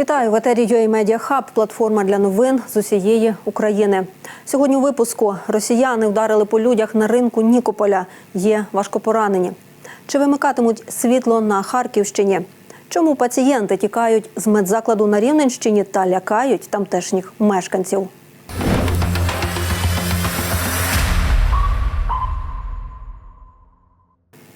Вітаю в етері UA Hub, платформа для новин з усієї України. Сьогодні у випуску росіяни вдарили по людях на ринку Нікополя. Є важкопоранені. Чи вимикатимуть світло на Харківщині? Чому пацієнти тікають з медзакладу на Рівненщині та лякають тамтешніх мешканців?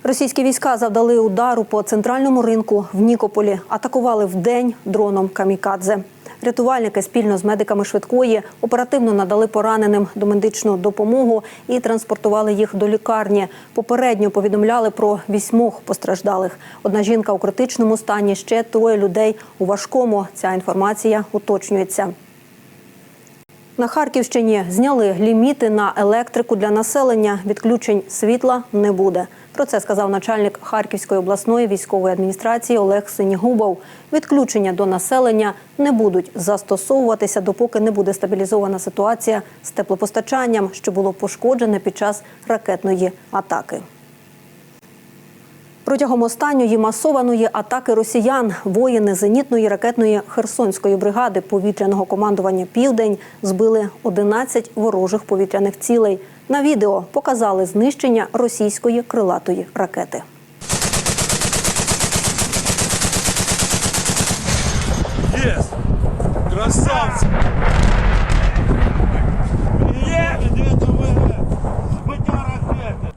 Російські війська завдали удару по центральному ринку в Нікополі. Атакували вдень дроном камікадзе. Рятувальники спільно з медиками швидкої оперативно надали пораненим домедичну допомогу і транспортували їх до лікарні. Попередньо повідомляли про вісьмох постраждалих. Одна жінка у критичному стані, ще троє людей у важкому. Ця інформація уточнюється. На Харківщині зняли ліміти на електрику для населення. Відключень світла не буде. Про це сказав начальник Харківської обласної військової адміністрації Олег Синігубов. Відключення до населення не будуть застосовуватися, допоки не буде стабілізована ситуація з теплопостачанням, що було пошкоджене під час ракетної атаки. Протягом останньої масованої атаки росіян воїни зенітної ракетної Херсонської бригади повітряного командування Південь збили 11 ворожих повітряних цілей. На відео показали знищення російської крилатої ракети. Есть! Красавцы! Є! Іде ВВ! Збиття ракети!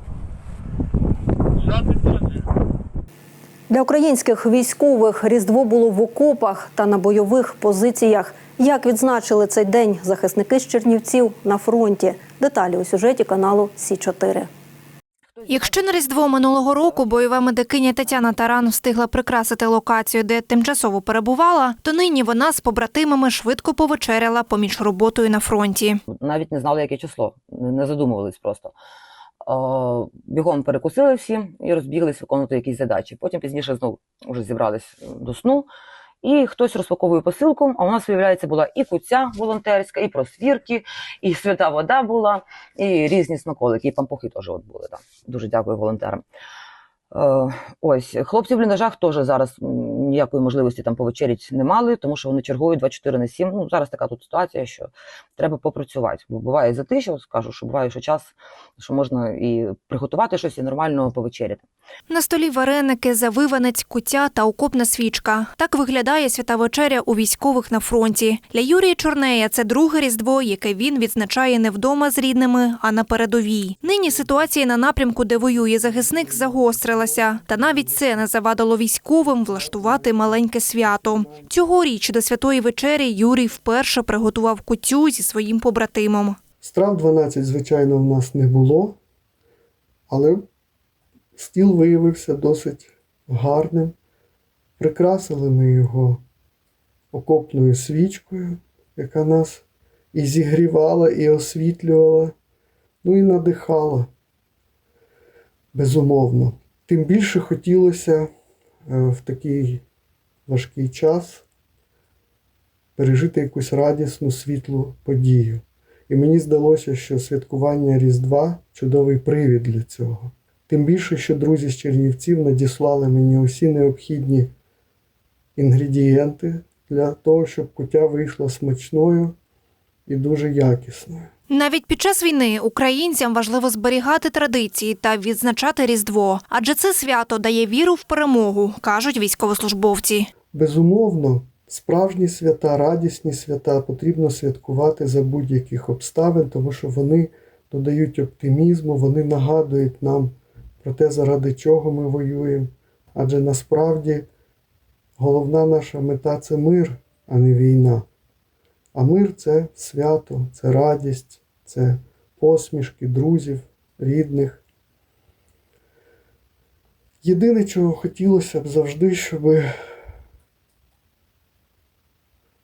Для українських військових різдво було в окопах та на бойових позиціях. Як відзначили цей день захисники з Чернівців на фронті? Деталі у сюжеті каналу Сі 4 Якщо на різдво минулого року бойова медикиня Тетяна Таран встигла прикрасити локацію, де тимчасово перебувала, то нині вона з побратимами швидко повечеряла поміж роботою на фронті. навіть не знали, яке число, не задумувались просто. Е, Бігом перекусили всі і розбіглись виконувати якісь задачі. Потім пізніше знову вже зібрались до сну. І хтось розпаковує посилку. А у нас, виявляється, була і куця волонтерська, і просвірки, і свята вода була, і різні смаколики, і пампухи теж от були. Так. Дуже дякую волонтерам. Е, ось хлопці в бліндажах теж зараз ніякої можливості там повечерять не мали, тому що вони чергують 24 на 7. Ну зараз така тут ситуація, що треба попрацювати. Бо буває затища, скажу, що буває, що час, що можна і приготувати щось і нормально повечеряти. На столі вареники, завиванець, куття та окопна свічка. Так виглядає свята вечеря у військових на фронті. Для Юрія Чорнея це друге різдво, яке він відзначає не вдома з рідними, а на передовій. Нині ситуація на напрямку, де воює захисник, загострилася. Та навіть це не завадило військовим влаштувати маленьке свято. Цьогоріч до святої вечері Юрій вперше приготував кутю зі своїм побратимом. Страв 12, звичайно, в нас не було, але стіл виявився досить гарним. Прикрасили ми його окопною свічкою, яка нас і зігрівала, і освітлювала, ну і надихала. Безумовно. Тим більше хотілося е, в такий важкий час пережити якусь радісну світлу подію. І мені здалося, що святкування Різдва чудовий привід для цього. Тим більше, що друзі з Чернівців надіслали мені усі необхідні інгредієнти для того, щоб куття вийшла смачною і дуже якісною. Навіть під час війни українцям важливо зберігати традиції та відзначати Різдво, адже це свято дає віру в перемогу, кажуть військовослужбовці. Безумовно, справжні свята, радісні свята потрібно святкувати за будь-яких обставин, тому що вони додають оптимізму, вони нагадують нам про те, заради чого ми воюємо. Адже насправді головна наша мета це мир, а не війна. А мир це свято, це радість, це посмішки друзів, рідних. Єдине, чого хотілося б завжди, щоб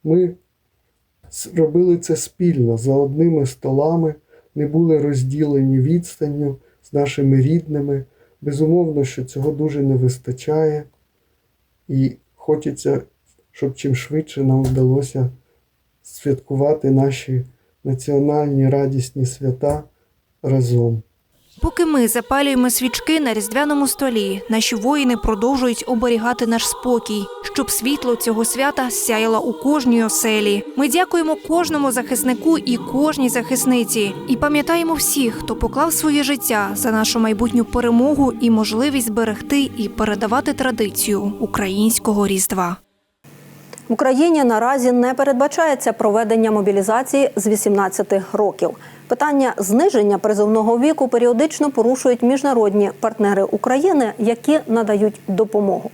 ми робили це спільно за одними столами, не були розділені відстанню з нашими рідними. Безумовно, що цього дуже не вистачає, і хочеться, щоб чим швидше нам вдалося святкувати наші національні радісні свята разом. Поки ми запалюємо свічки на різдвяному столі, наші воїни продовжують оберігати наш спокій, щоб світло цього свята сяяло у кожній оселі. Ми дякуємо кожному захиснику і кожній захисниці. І пам'ятаємо всіх, хто поклав своє життя за нашу майбутню перемогу і можливість зберегти і передавати традицію українського різдва. Україні наразі не передбачається проведення мобілізації з 18 років. Питання зниження призовного віку періодично порушують міжнародні партнери України, які надають допомогу.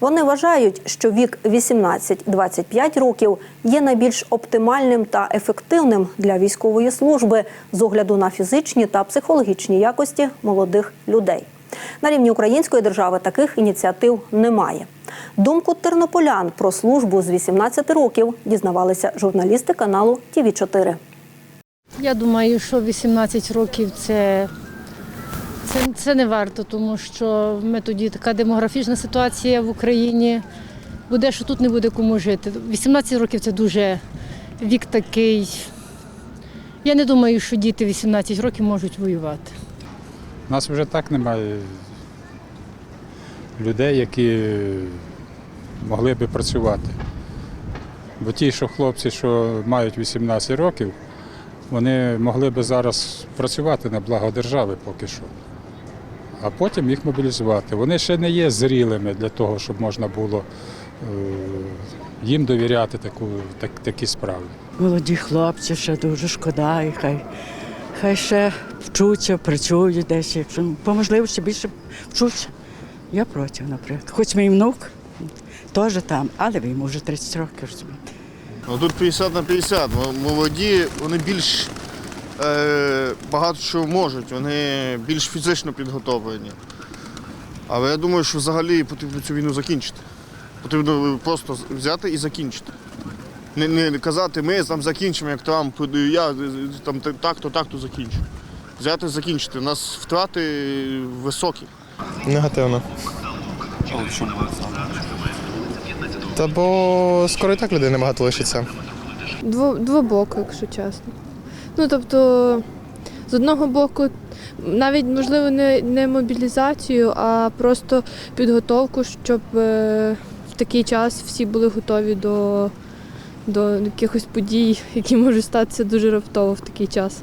Вони вважають, що вік 18-25 років є найбільш оптимальним та ефективним для військової служби з огляду на фізичні та психологічні якості молодих людей. На рівні української держави таких ініціатив немає. Думку тернополян про службу з 18 років дізнавалися журналісти каналу ТІВІ 4 Я думаю, що 18 років це, це, це не варто, тому що ми тоді така демографічна ситуація в Україні буде, що тут не буде кому жити. 18 років це дуже вік такий. Я не думаю, що діти 18 років можуть воювати. У нас вже так немає людей, які могли би працювати. Бо ті, що хлопці, що мають 18 років, вони могли би зараз працювати на благо держави поки що. А потім їх мобілізувати. Вони ще не є зрілими для того, щоб можна було е, їм довіряти таку, так, такі справи. Молоді хлопці ще дуже шкода, і хай, хай ще вчуться, працюють десь, якщо по можливості більше вчуться. Я проти, наприклад. Хоч мій внук теж там, але йому вже 30 років. Ну тут 50 на 50. Молоді, вони більш е, багато що можуть, вони більш фізично підготовлені. Але я думаю, що взагалі потрібно цю війну закінчити. Потрібно просто взяти і закінчити. Не, не казати, ми там закінчимо, як Трамп, я там так-то, так-то закінчу. Взяти закінчити. У нас втрати високі. Негативно. Та бо скоро і так людей небагато лишиться. Дво, двобоко, якщо чесно. Ну тобто, з одного боку, навіть можливо не, не мобілізацію, а просто підготовку, щоб е, в такий час всі були готові до, до якихось подій, які можуть статися дуже раптово в такий час.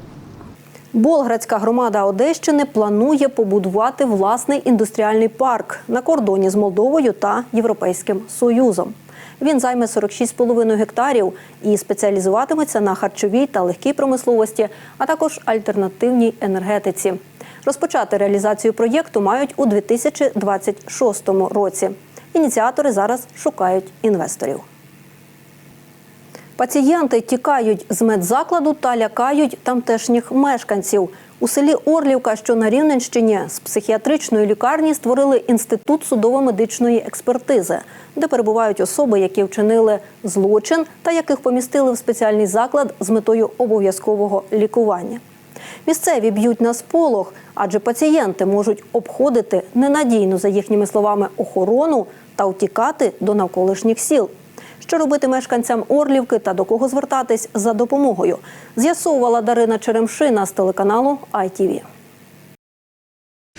Болградська громада Одещини планує побудувати власний індустріальний парк на кордоні з Молдовою та Європейським Союзом. Він займе 46,5 гектарів і спеціалізуватиметься на харчовій та легкій промисловості, а також альтернативній енергетиці. Розпочати реалізацію проєкту мають у 2026 році. Ініціатори зараз шукають інвесторів. Пацієнти тікають з медзакладу та лякають тамтешніх мешканців. У селі Орлівка, що на Рівненщині, з психіатричної лікарні створили інститут судово-медичної експертизи, де перебувають особи, які вчинили злочин та яких помістили в спеціальний заклад з метою обов'язкового лікування. Місцеві б'ють на сполох, адже пацієнти можуть обходити ненадійну, за їхніми словами, охорону та втікати до навколишніх сіл. Що робити мешканцям Орлівки та до кого звертатись за допомогою? З'ясовувала Дарина Черемшина з телеканалу ITV.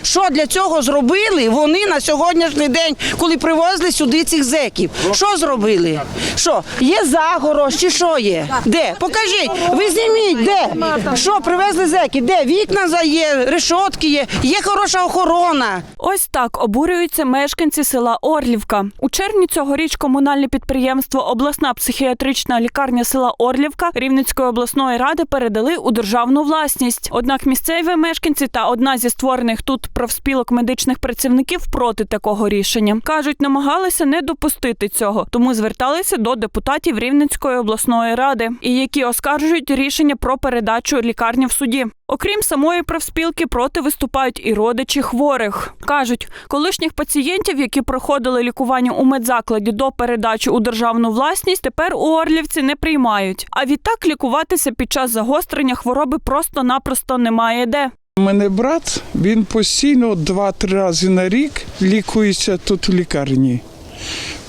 Що для цього зробили вони на сьогоднішній день, коли привозили сюди цих зеків? Що зробили? Що, є загорож чи що є? Де? Покажіть, ви зніміть, де? Що, привезли зеки? Де? Вікна є, решотки є, є хороша охорона. Ось так обурюються мешканці села Орлівка. У червні цьогоріч комунальне підприємство Обласна психіатрична лікарня села Орлівка Рівненської обласної ради передали у державну власність. Однак місцеві мешканці та одна зі створених тут профспілок медичних працівників проти такого рішення. кажуть, намагалися не допустити цього, тому зверталися до депутатів Рівненської обласної ради, і які оскаржують рішення про передачу лікарні в суді. Окрім самої профспілки, проти виступають і родичі хворих. кажуть, колишніх пацієнтів, які проходили лікування у медзакладі до передачі у державну власність, тепер у Орлівці не приймають. А відтак лікуватися під час загострення хвороби просто-напросто немає де. У мене брат, він постійно два-три рази на рік лікується тут в лікарні.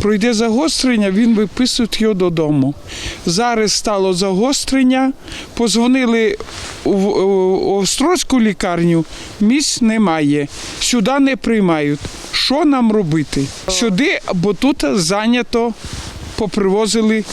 Пройде загострення, він виписує його додому. Зараз стало загострення, позвонили в Острозьку лікарню, місць немає, сюди не приймають. Що нам робити? Сюди, бо тут зайнято, попривозили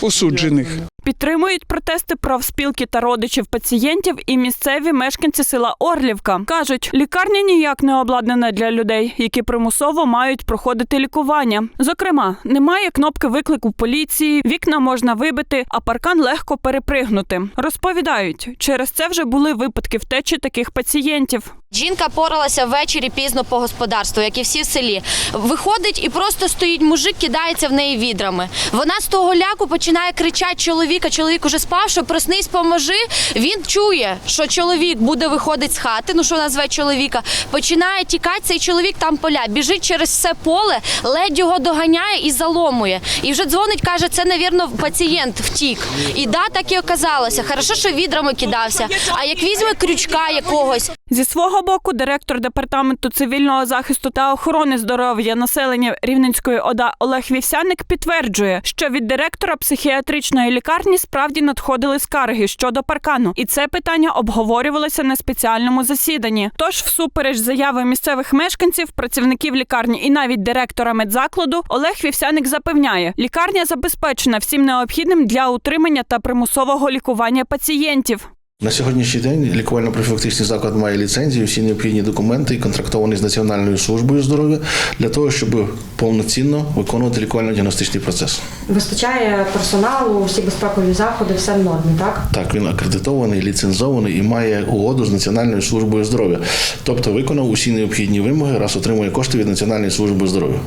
осуджених. Підтримують протести профспілки та родичів пацієнтів і місцеві мешканці села Орлівка. Кажуть, лікарня ніяк не обладнана для людей, які примусово мають проходити лікування. Зокрема, немає кнопки виклику поліції, вікна можна вибити, а паркан легко перепригнути. Розповідають, через це вже були випадки втечі таких пацієнтів. Жінка поралася ввечері пізно по господарству, як і всі в селі. Виходить і просто стоїть мужик, кидається в неї відрами. Вона з того ляку починає кричати чоловіка. Чоловік уже спав, що проснись, поможи. Він чує, що чоловік буде виходити з хати. Ну що назве чоловіка, починає тікати. Цей чоловік там поля, біжить через все поле, ледь його доганяє і заломує. І вже дзвонить, каже, це навірно пацієнт втік. І да, так і оказалося. Хорошо, що відрами кидався. А як візьме крючка якогось. Зі свого боку, директор департаменту цивільного захисту та охорони здоров'я населення Рівненської ОДА Олег Вівсяник підтверджує, що від директора психіатричної лікарні справді надходили скарги щодо паркану, і це питання обговорювалося на спеціальному засіданні. Тож, всупереч заяви місцевих мешканців, працівників лікарні і навіть директора медзакладу, Олег Вівсяник запевняє, лікарня забезпечена всім необхідним для утримання та примусового лікування пацієнтів. На сьогоднішній день лікувально-профілактичний заклад має ліцензію, всі необхідні документи і контрактований з Національною службою здоров'я для того, щоб повноцінно виконувати лікувально-діагностичний процес. Вистачає персоналу, всі безпекові заходи, все в нормі, так? Так, він акредитований, ліцензований і має угоду з Національною службою здоров'я. Тобто виконав усі необхідні вимоги, раз отримує кошти від Національної служби здоров'я.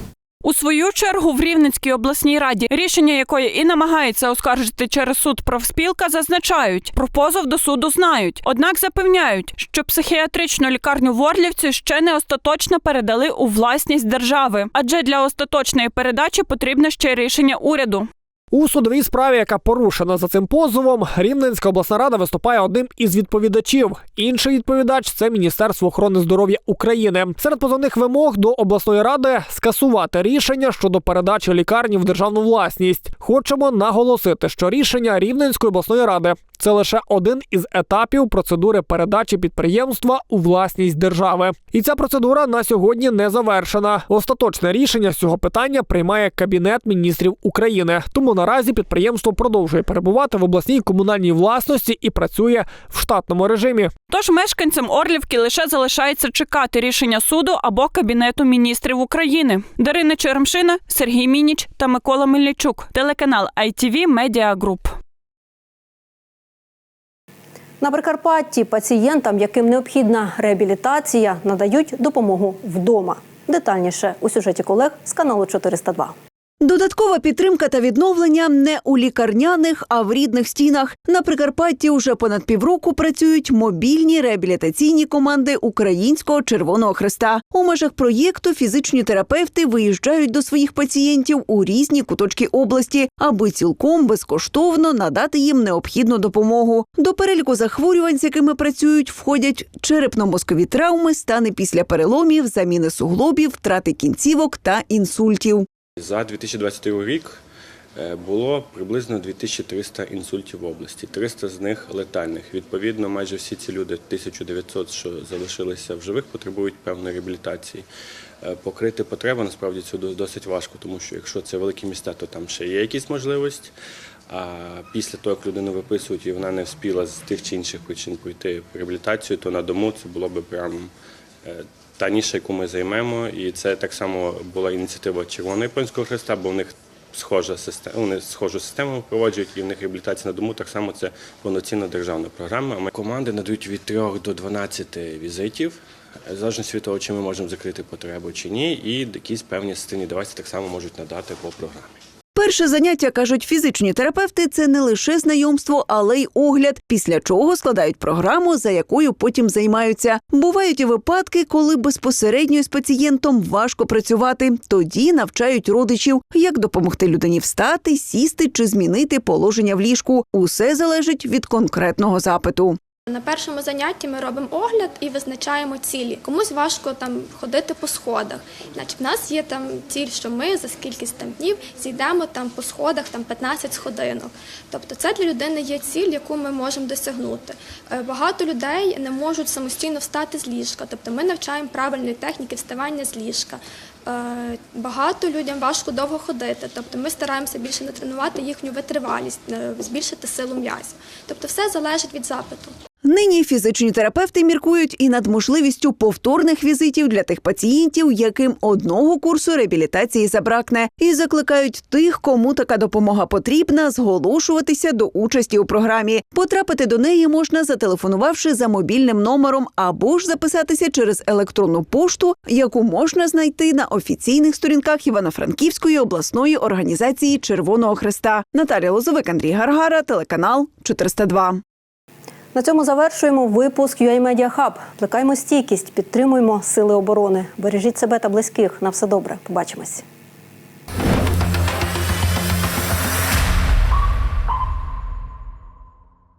У свою чергу в Рівненській обласній раді, рішення якої і намагається оскаржити через суд профспілка, зазначають, про позов до суду знають. Однак запевняють, що психіатричну лікарню в Орлівці ще не остаточно передали у власність держави, адже для остаточної передачі потрібне ще рішення уряду. У судовій справі, яка порушена за цим позовом, Рівненська обласна рада виступає одним із відповідачів. Інший відповідач це Міністерство охорони здоров'я України. Серед позовних вимог до обласної ради скасувати рішення щодо передачі лікарні в державну власність. Хочемо наголосити, що рішення Рівненської обласної ради це лише один із етапів процедури передачі підприємства у власність держави. І ця процедура на сьогодні не завершена. Остаточне рішення з цього питання приймає Кабінет міністрів України. Тому наразі підприємство продовжує перебувати в обласній комунальній власності і працює в штатному режимі. Тож мешканцям Орлівки лише залишається чекати рішення суду або Кабінету міністрів України. Дарина Черемшина, Сергій Мініч та Микола Мельничук. Телеканал ITV Media Group. На Прикарпатті пацієнтам, яким необхідна реабілітація, надають допомогу вдома. Детальніше у сюжеті колег з каналу 402. Додаткова підтримка та відновлення не у лікарняних, а в рідних стінах. На Прикарпатті уже понад півроку працюють мобільні реабілітаційні команди Українського Червоного Хреста. У межах проєкту фізичні терапевти виїжджають до своїх пацієнтів у різні куточки області, аби цілком безкоштовно надати їм необхідну допомогу. До переліку захворювань, з якими працюють, входять черепно-мозкові травми, стани після переломів, заміни суглобів, втрати кінцівок та інсультів. За 2022 рік е, було приблизно 2300 інсультів в області, 300 з них летальних. Відповідно, майже всі ці люди, 1900, що залишилися в живих, потребують певної реабілітації. Е, Покрити потребу насправді це досить важко, тому що якщо це великі міста, то там ще є якісь можливості. А після того, як людину виписують і вона не вспіла з тих чи інших причин пройти реабілітацію, то на дому це було б прям е, та ніша, яку ми займемо. І це так само була ініціатива Червоного Японського Хреста, бо в них схожа система, вони схожу систему впроваджують, і в них реабілітація на дому так само це повноцінна державна програма. Ми команди надають від 3 до 12 візитів. В залежності від того, чи ми можемо закрити потребу чи ні, і якісь певні системні девайси так само можуть надати по програмі. Перше заняття кажуть фізичні терапевти це не лише знайомство, але й огляд, після чого складають програму, за якою потім займаються. Бувають і випадки, коли безпосередньо з пацієнтом важко працювати. Тоді навчають родичів, як допомогти людині встати, сісти чи змінити положення в ліжку. Усе залежить від конкретного запиту. На першому занятті ми робимо огляд і визначаємо цілі. Комусь важко там ходити по сходах. Значить, в нас є там ціль, що ми за скількись там днів зійдемо там по сходах там 15 сходинок. Тобто це для людини є ціль, яку ми можемо досягнути. Е, Багато людей не можуть самостійно встати з ліжка. Тобто ми навчаємо правильної техніки вставання з ліжка. Е, Багато людям важко довго ходити. Тобто ми стараємося більше натренувати їхню витривалість, е, збільшити силу м'язів. Тобто все залежить від запиту. Нині фізичні терапевти міркують і над можливістю повторних візитів для тих пацієнтів, яким одного курсу реабілітації забракне, і закликають тих, кому така допомога потрібна, зголошуватися до участі у програмі. Потрапити до неї можна, зателефонувавши за мобільним номером, або ж записатися через електронну пошту, яку можна знайти на офіційних сторінках Івано-Франківської обласної організації Червоного Христа. Наталія Лозовик, Андрій Гаргара, телеканал 402. На цьому завершуємо випуск UA Media Hub. Плекаємо стійкість, підтримуємо сили оборони. Бережіть себе та близьких. На все добре. Побачимось.